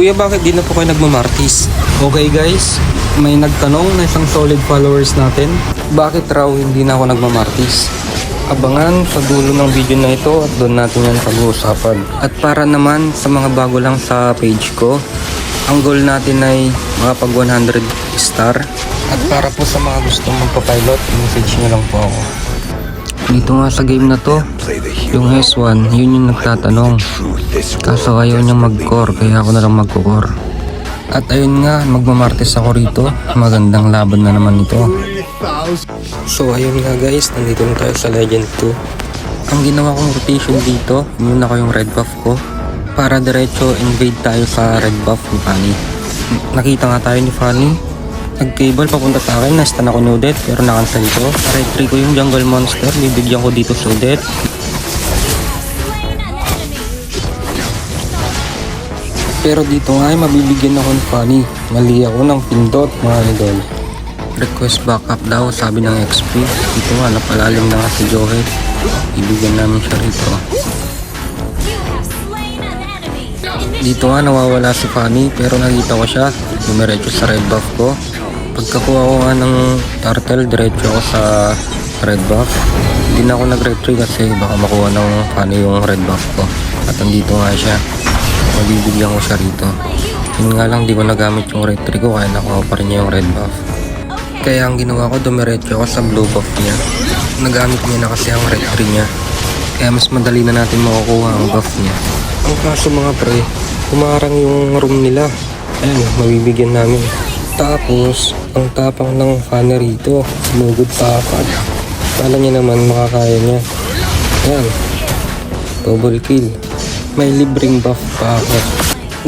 Kuya, bakit di na po kayo nagmamartis? Okay guys, may nagtanong na isang solid followers natin. Bakit raw hindi na ako nagmamartis? Abangan sa dulo ng video na ito at doon natin yan pag-uusapan. At para naman sa mga bago lang sa page ko, ang goal natin ay makapag 100 star. At para po sa mga gustong magpa-pilot, message nyo lang po ako. Dito nga sa game na to, yung S1, yun yung nagtatanong. Kaso ayaw niya mag-core, kaya ako na lang mag-core. At ayun nga, magmamartes ako rito. Magandang laban na naman ito. So ayun nga guys, nandito na tayo sa Legend 2. Ang ginawa kong rotation dito, yun ako yung red buff ko. Para diretso invade tayo sa red buff ni Fanny. Nakita nga tayo ni Fanny. Nag-cable papunta sa akin, na-stun ako ni Odette pero na-cancel ko. Retry ko yung jungle monster, bibigyan ko dito sa Odette. Pero dito nga ay mabibigyan ako ni Fanny. Mali ako ng pindot mga idol. Request backup daw sabi ng XP. Dito nga napalalim na nga si Johet. Ibigyan namin siya rito. Dito nga nawawala si Fanny pero nakita ko siya. Dumiretso sa red buff ko. Pagkakuha ko nga ng turtle, diretso ako sa red buff. Hindi na ako nag-retry kasi baka makuha ng Fanny yung red buff ko. At andito nga siya. Mabibigyan ko siya rito. Yun nga lang, di ko nagamit yung retry ko kaya nakuha pa rin niya yung red buff. Kaya ang ginawa ko, dumiretso ako sa blue buff niya. Nagamit niya na kasi ang retry niya. Kaya mas madali na natin makukuha ang buff niya. Ang kaso mga pre, kumarang yung room nila. Ayan, mabibigyan namin. Tapos, ang tapang ng fan rito, sumugod pa apat. Kala niya naman makakaya niya. Ayan, double kill. May libreng buff pa ako.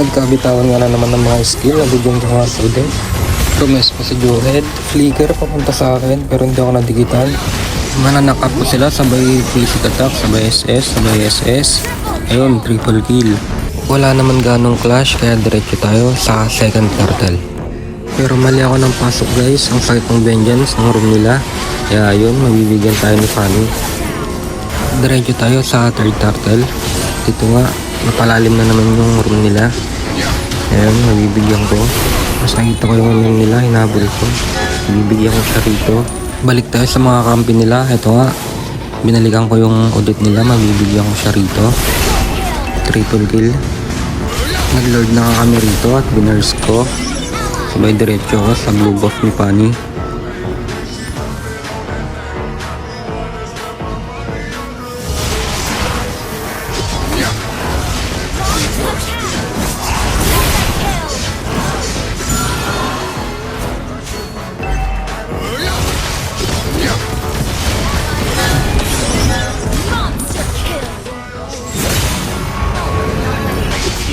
Nagkabitawan nga na naman ng mga skill, nabigyan ko nga ulit. Tumes pa si Joehead. Flicker papunta sa akin pero hindi ako nadikitan. Mananakap ko sila sabay basic attack, sabay SS, sabay SS. Ayun, triple kill. Wala naman ganong clash kaya diretso tayo sa second turtle. Pero mali ako ng pasok guys, ang sakit ng vengeance ng room nila. Kaya ayun, mabibigyan tayo ni Fanny. Diretso tayo sa third turtle. Dito nga, napalalim na naman yung room nila. Ayan, mabibigyan ko. Mas nakita ko yung room nila, hinabol ko. Bibigyan ko siya rito. Balik tayo sa mga kampi nila. Ito nga, binalikan ko yung audit nila. Mabibigyan ko siya rito. Triple kill. Nag-lord na kami rito at binurse ko. Sabay diretso ako sa blue buff ni Fanny.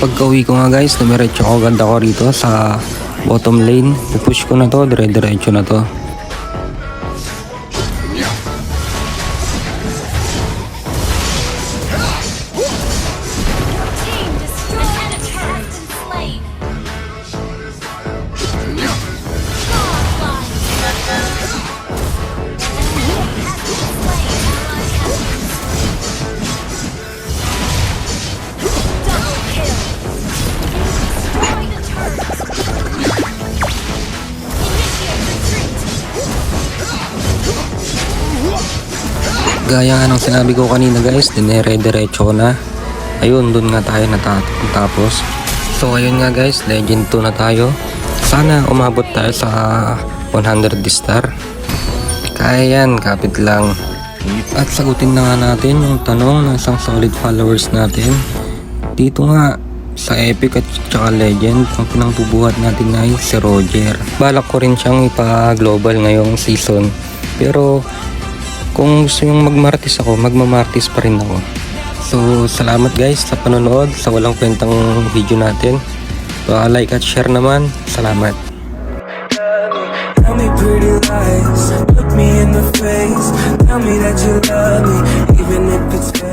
Pagka uwi ko nga guys, dumiretso ako ganda ko rito sa bottom lane. Pupush ko na to, dire-diretso na to. Gaya nga ng sinabi ko kanina guys, dinere-diretso ko na. Ayun, dun nga tayo natapos. So ayun nga guys, legend 2 na tayo. Sana umabot tayo sa 100 star. Kaya yan, kapit lang. At sagutin na nga natin yung tanong ng isang solid followers natin. Dito nga, sa Epic at saka Legend, ang pinangbubuhat natin ay si Roger. Balak ko rin siyang ipa-global ngayong season. Pero kung gusto yung magmartis ako, magmamartis pa rin ako. So, salamat guys sa panonood sa walang kwentang video natin. So, like at share naman. Salamat. Tell me pretty lies, look me in the face. Tell me that you love me, even if it's fake.